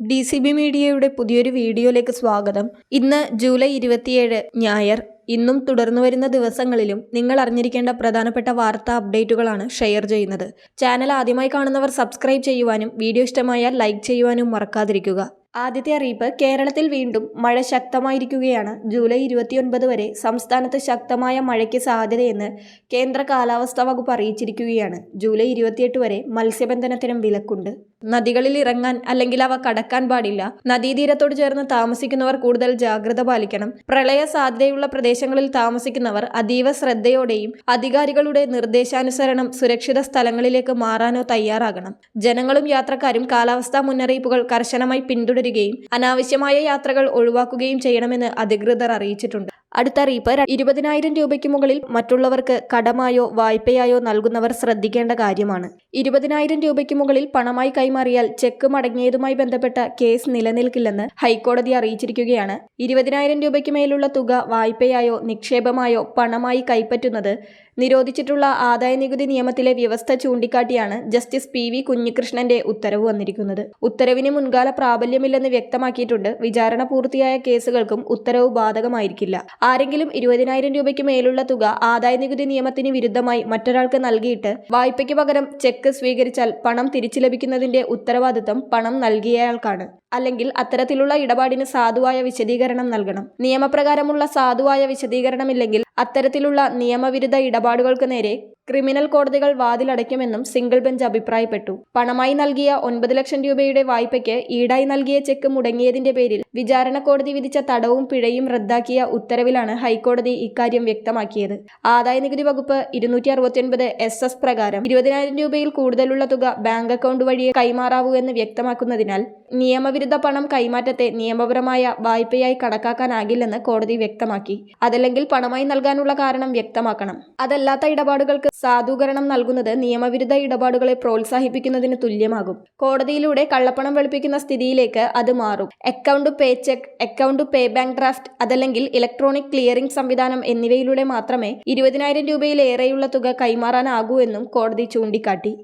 D C B മീഡിയയുടെ പുതിയൊരു വീഡിയോയിലേക്ക് സ്വാഗതം. ഇന്ന് ജൂലൈ ഇരുപത്തിയേഴ് ഞായർ. ഇന്നും തുടർന്നു വരുന്ന ദിവസങ്ങളിലും നിങ്ങൾ അറിഞ്ഞിരിക്കേണ്ട പ്രധാനപ്പെട്ട വാർത്താ അപ്ഡേറ്റുകളാണ് ഷെയർ ചെയ്യുന്നത്. ചാനൽ ആദ്യമായി കാണുന്നവർ സബ്സ്ക്രൈബ് ചെയ്യുവാനും വീഡിയോ ഇഷ്ടമായാൽ ലൈക്ക് ചെയ്യുവാനും മറക്കാതിരിക്കുക. ആദ്യത്തെ അറിയിപ്പ് കേരളത്തിൽ വീണ്ടും മഴ ശക്തമായിരിക്കുകയാണ്. ജൂലൈ ഇരുപത്തിയൊൻപത് വരെ സംസ്ഥാനത്ത് ശക്തമായ മഴയ്ക്ക് സാധ്യതയെന്ന് കേന്ദ്ര കാലാവസ്ഥാ വകുപ്പ് അറിയിച്ചിരിക്കുകയാണ്. ജൂലൈ ഇരുപത്തിയെട്ട് വരെ മത്സ്യബന്ധനത്തിനും വിലക്കുണ്ട്. നദികളിൽ ഇറങ്ങാൻ അല്ലെങ്കിൽ അവ കടക്കാൻ പാടില്ല. നദീതീരത്തോട് ചേർന്ന് താമസിക്കുന്നവർ കൂടുതൽ ജാഗ്രത പാലിക്കണം. പ്രളയ സാധ്യതയുള്ള പ്രദേശങ്ങളിൽ താമസിക്കുന്നവർ അതീവ ശ്രദ്ധയോടെയും അധികാരികളുടെ നിർദ്ദേശാനുസരണം സുരക്ഷിത സ്ഥലങ്ങളിലേക്ക് മാറാനോ തയ്യാറാകണം. ജനങ്ങളും യാത്രക്കാരും കാലാവസ്ഥാ മുന്നറിയിപ്പുകൾ കർശനമായി പിന്തുടരുകയും അനാവശ്യമായ യാത്രകൾ ഒഴിവാക്കുകയും ചെയ്യണമെന്ന് അധികൃതർ അറിയിച്ചിട്ടുണ്ട്. അടുത്ത അറിയിപ്പ് ഇരുപതിനായിരം രൂപയ്ക്ക് മുകളിൽ മറ്റുള്ളവർക്ക് കടമായോ വായ്പയായോ നൽകുന്നവർ ശ്രദ്ധിക്കേണ്ട കാര്യമാണ്. ഇരുപതിനായിരം രൂപയ്ക്ക് മുകളിൽ പണമായി കൈമാറിയാൽ ചെക്ക് മടങ്ങിയതുമായി ബന്ധപ്പെട്ട കേസ് നിലനിൽക്കില്ലെന്ന് ഹൈക്കോടതി അറിയിച്ചിരിക്കുകയാണ്. ഇരുപതിനായിരം രൂപയ്ക്ക് മേലുള്ള തുക വായ്പയായോ നിക്ഷേപമായോ പണമായി കൈപ്പറ്റുന്നത് നിരോധിച്ചിട്ടുള്ള ആദായ നികുതി നിയമത്തിലെ വ്യവസ്ഥ ചൂണ്ടിക്കാട്ടിയാണ് ജസ്റ്റിസ് പി വി കുഞ്ഞികൃഷ്ണന്റെ ഉത്തരവ് വന്നിരിക്കുന്നത്. ഉത്തരവിന് മുൻകാല പ്രാബല്യമില്ലെന്ന് വ്യക്തമാക്കിയിട്ടുണ്ട്. വിചാരണ പൂർത്തിയായ കേസുകൾക്കും ഉത്തരവ് ബാധകമായിരിക്കില്ല. ആരെങ്കിലും ഇരുപതിനായിരം രൂപയ്ക്ക് മേലുള്ള തുക ആദായ നികുതി നിയമത്തിന് വിരുദ്ധമായി മറ്റൊരാൾക്ക് നൽകിയിട്ട് വായ്പയ്ക്ക് പകരം ചെക്ക് സ്വീകരിച്ചാൽ പണം തിരിച്ചു ലഭിക്കുന്നതിന്റെ ഉത്തരവാദിത്തം പണം നൽകിയയാൾക്കാണ്. അല്ലെങ്കിൽ അത്തരത്തിലുള്ള ഇടപാടിന് സാധുവായ വിശദീകരണം നൽകണം. നിയമപ്രകാരമുള്ള സാധുവായ വിശദീകരണമില്ലെങ്കിൽ അത്തരത്തിലുള്ള നിയമവിരുദ്ധ ഇടപാടുകൾക്ക് നേരെ ക്രിമിനൽ കോടതികൾ വാതിലടയ്ക്കുമെന്നും സിംഗിൾ ബെഞ്ച് അഭിപ്രായപ്പെട്ടു. പണമായി നൽകിയ ഒൻപത് ലക്ഷം രൂപയുടെ വായ്പയ്ക്ക് ഈടായി നൽകിയ ചെക്ക് മുടങ്ങിയതിന്റെ പേരിൽ വിചാരണ കോടതി വിധിച്ച തടവും പിഴയും റദ്ദാക്കിയ ഉത്തരവിലാണ് ഹൈക്കോടതി ഇക്കാര്യം വ്യക്തമാക്കിയത്. ആദായ നികുതി വകുപ്പ് ഇരുന്നൂറ്റി അറുപത്തിയൊൻപത് എസ് എസ് പ്രകാരം ഇരുപതിനായിരം രൂപയിൽ കൂടുതലുള്ള തുക ബാങ്ക് അക്കൗണ്ട് വഴി കൈമാറാവൂ എന്ന് വ്യക്തമാക്കുന്നതിനാൽ നിയമവിരുദ്ധ പണം കൈമാറ്റത്തെ നിയമപരമായ വായ്പയായി കണക്കാക്കാനാകില്ലെന്ന് കോടതി വ്യക്തമാക്കി. അതല്ലെങ്കിൽ പണമായി നൽകാനുള്ള കാരണം വ്യക്തമാക്കണം. അതല്ലാത്ത ഇടപാടുകൾക്ക് സാധൂകരണം നൽകുന്നത് നിയമവിരുദ്ധ ഇടപാടുകളെ പ്രോത്സാഹിപ്പിക്കുന്നതിന് തുല്യമാകും. കോടതിയിലൂടെ കള്ളപ്പണം വെളുപ്പിക്കുന്ന സ്ഥിതിയിലേക്ക് അത് മാറും. Account pay cheque account pay bank draft അതല്ലെങ്കിൽ ഇലക്ട്രോണിക് ക്ലിയറിംഗ് സംവിധാനം എന്നിവയിലൂടെ മാത്രമേ ഇരുപതിനായിരം രൂപയിലേറെയുള്ള തുക കൈമാറാനാകൂ എന്നും കോടതി ചൂണ്ടിക്കാട്ടി.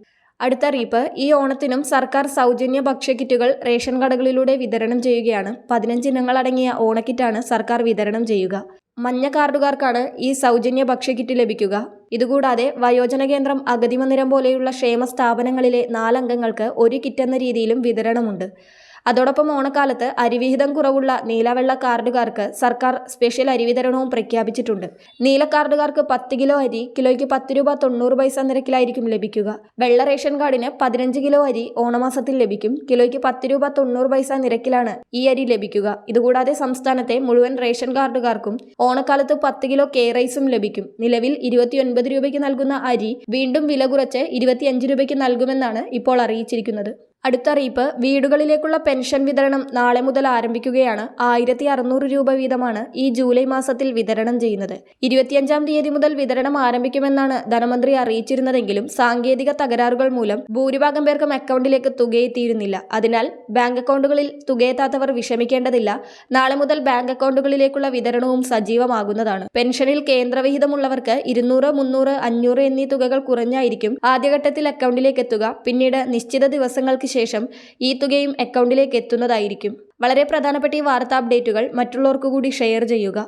അടുത്ത അറിയിപ്പ് ഈ ഓണത്തിനും സർക്കാർ സൗജന്യ ഭക്ഷ്യക്കിറ്റുകൾ റേഷൻ കടകളിലൂടെ വിതരണം ചെയ്യുകയാണ്. പതിനഞ്ച് ഇനങ്ങളടങ്ങിയ ഓണക്കിറ്റാണ് സർക്കാർ വിതരണം ചെയ്യുക. മഞ്ഞ കാർഡുകാർക്കാണ് ഈ സൗജന്യ ഭക്ഷ്യക്കിറ്റ് ലഭിക്കുക. ഇതുകൂടാതെ വയോജന കേന്ദ്രം അഗതിമന്ദിരം പോലെയുള്ള ക്ഷേമ സ്ഥാപനങ്ങളിലെ നാലംഗങ്ങൾക്ക് ഒരു കിറ്റ് എന്ന രീതിയിലും വിതരണമുണ്ട്. അതോടൊപ്പം ഓണക്കാലത്ത് അരിവിഹിതം കുറവുള്ള നീലവെള്ള കാർഡുകാർക്ക് സർക്കാർ സ്പെഷ്യൽ അരി വിതരണവും പ്രഖ്യാപിച്ചിട്ടുണ്ട്. നീല കാർഡുകാർക്ക് പത്ത് കിലോ അരി കിലോയ്ക്ക് പത്ത് രൂപ തൊണ്ണൂറ് പൈസ നിരക്കിലായിരിക്കും ലഭിക്കുക. വെള്ള റേഷൻ കാർഡിന് പതിനഞ്ച് കിലോ അരി ഓണമാസത്തിൽ ലഭിക്കും. കിലോയ്ക്ക് പത്ത് രൂപ തൊണ്ണൂറ് പൈസ നിരക്കിലാണ് ഈ അരി ലഭിക്കുക. ഇതുകൂടാതെ സംസ്ഥാനത്തെ മുഴുവൻ റേഷൻ കാർഡുകാർക്കും ഓണക്കാലത്ത് പത്ത് കിലോ കെ റൈസും ലഭിക്കും. നിലവിൽ ഇരുപത്തിയൊൻപത് രൂപയ്ക്ക് നൽകുന്ന അരി വീണ്ടും വില കുറച്ച് ഇരുപത്തിയഞ്ച് രൂപയ്ക്ക് നൽകുമെന്നാണ് ഇപ്പോൾ അറിയിച്ചിരിക്കുന്നത്. അടുത്ത അറിയിപ്പ് വീടുകളിലേക്കുള്ള പെൻഷൻ വിതരണം നാളെ മുതൽ ആരംഭിക്കുകയാണ്. ആയിരത്തി അറുന്നൂറ് രൂപ വീതമാണ് ഈ ജൂലൈ മാസത്തിൽ വിതരണം ചെയ്യുന്നത്. ഇരുപത്തിയഞ്ചാം തീയതി മുതൽ വിതരണം ആരംഭിക്കുമെന്നാണ് ധനമന്ത്രി അറിയിച്ചിരുന്നതെങ്കിലും സാങ്കേതിക തകരാറുകൾ മൂലം ഭൂരിഭാഗം പേർക്കും അക്കൗണ്ടിലേക്ക് തുകയെത്തിയിരുന്നില്ല. അതിനാൽ ബാങ്ക് അക്കൗണ്ടുകളിൽ തുകയെത്താത്തവർ വിഷമിക്കേണ്ടതില്ല. നാളെ മുതൽ ബാങ്ക് അക്കൗണ്ടുകളിലേക്കുള്ള വിതരണവും സജീവമാകുന്നതാണ്. പെൻഷനിൽ കേന്ദ്രവിഹിതമുള്ളവർക്ക് ഇരുന്നൂറ് മുന്നൂറ് അഞ്ഞൂറ് എന്നീ തുകകൾ കുറഞ്ഞായിരിക്കും ആദ്യഘട്ടത്തിൽ അക്കൗണ്ടിലേക്ക് എത്തുക. പിന്നീട് നിശ്ചിത ദിവസങ്ങൾക്ക് ശേഷം ഈ തുകയും അക്കൗണ്ടിലേക്ക് എത്തുന്നതായിരിക്കും. വളരെ പ്രധാനപ്പെട്ട ഈ വാർത്താ അപ്ഡേറ്റുകൾ മറ്റുള്ളവർക്കു കൂടി ഷെയർ ചെയ്യുക.